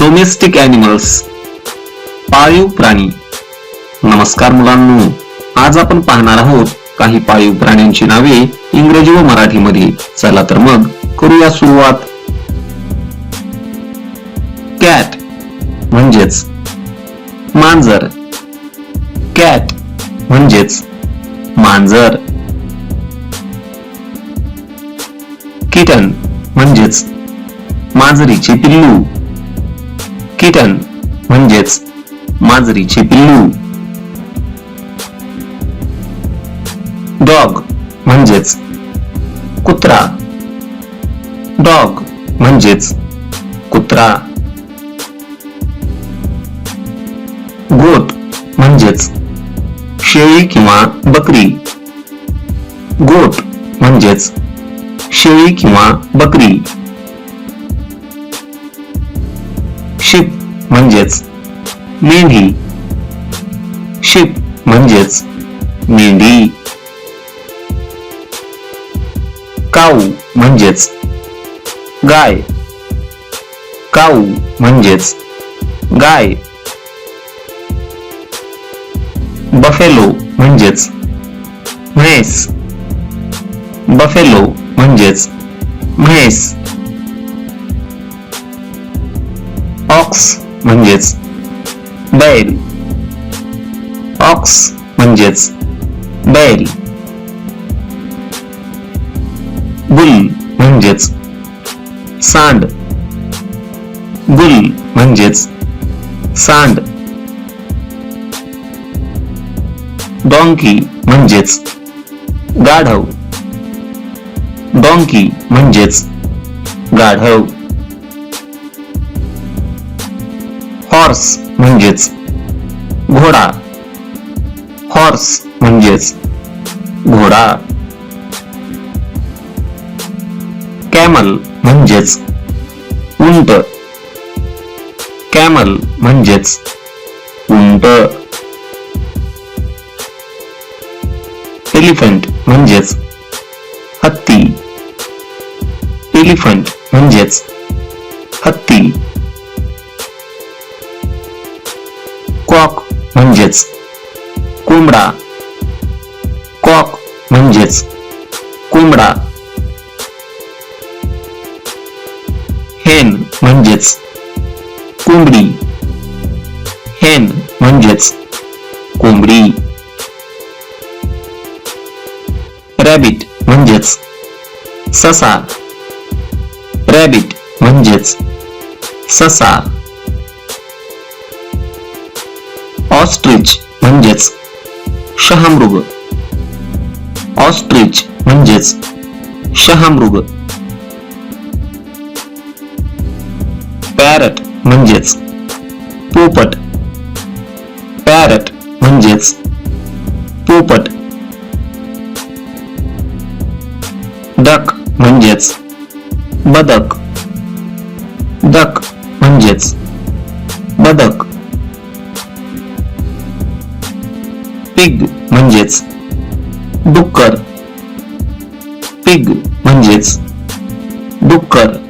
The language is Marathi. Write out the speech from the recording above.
डोमेस्टिक ॲनिमल्स पाळीव प्राणी. नमस्कार मुलांनो आज आपण पाहणार आहोत काही पाळीव प्राण्यांची नावे इंग्रजी व मराठीमध्ये. चला तर मग करूया सुरुवात. कॅट म्हणजेच मांजर. कॅट म्हणजेच मांजर. किटन म्हणजेच मांजरीचे पिल्लू. किटन म्हणजेच मांजरीचे पिल्लू. डॉग म्हणजेच कुत्रा. डॉग म्हणजेच कुत्रा. गोट म्हणजेच शेळी किंवा बकरी. गोट म्हणजेच शेळी किंवा बकरी. शिप म्हणजेच मेंढी. शिप म्हणजेच मेंढी. काऊ म्हणजेच गाय. काऊ म्हणजेच गाय. बफेलो म्हणजेच म्हैस. बफेलो म्हणजेच म्हैस. ऑक्स म्हणजेच बैल ऑक्स म्हणजेच बैल बुल म्हणजेच सांड. बुल म्हणजेच सांड. डॉंकी म्हणजेच गाढव. डॉंकी म्हणजेच गाढव. हॉर्स म्हणजेच घोडा. हॉर्स म्हणजेच घोडा. कॅमल म्हणजेच उंट. कॅमल म्हणजेच उंट. एलिफंट म्हणजेच हत्ती. एलिफंट म्हणजेच हत्ती. कॉक म्हणजेच कोंबडा. कॉक म्हणजेच कोंबडा. हेन म्हणजेच कोंबडी. हेन म्हणजेच कोंबडी. रॅबिट म्हणजेच ससा. रॅबिट म्हणजेच ससा. ऑस्ट्रिच म्हणजेच शहामृग. ऑस्ट्रिच म्हणजेच शहामृग. पॅरट म्हणजेच पोपट. पॅरट म्हणजेच पोपट. डक म्हणजेच बदक. डक म्हणजेच बदक. पिग म्हणजेच डुक्कर. पिग म्हणजेच डुक्कर.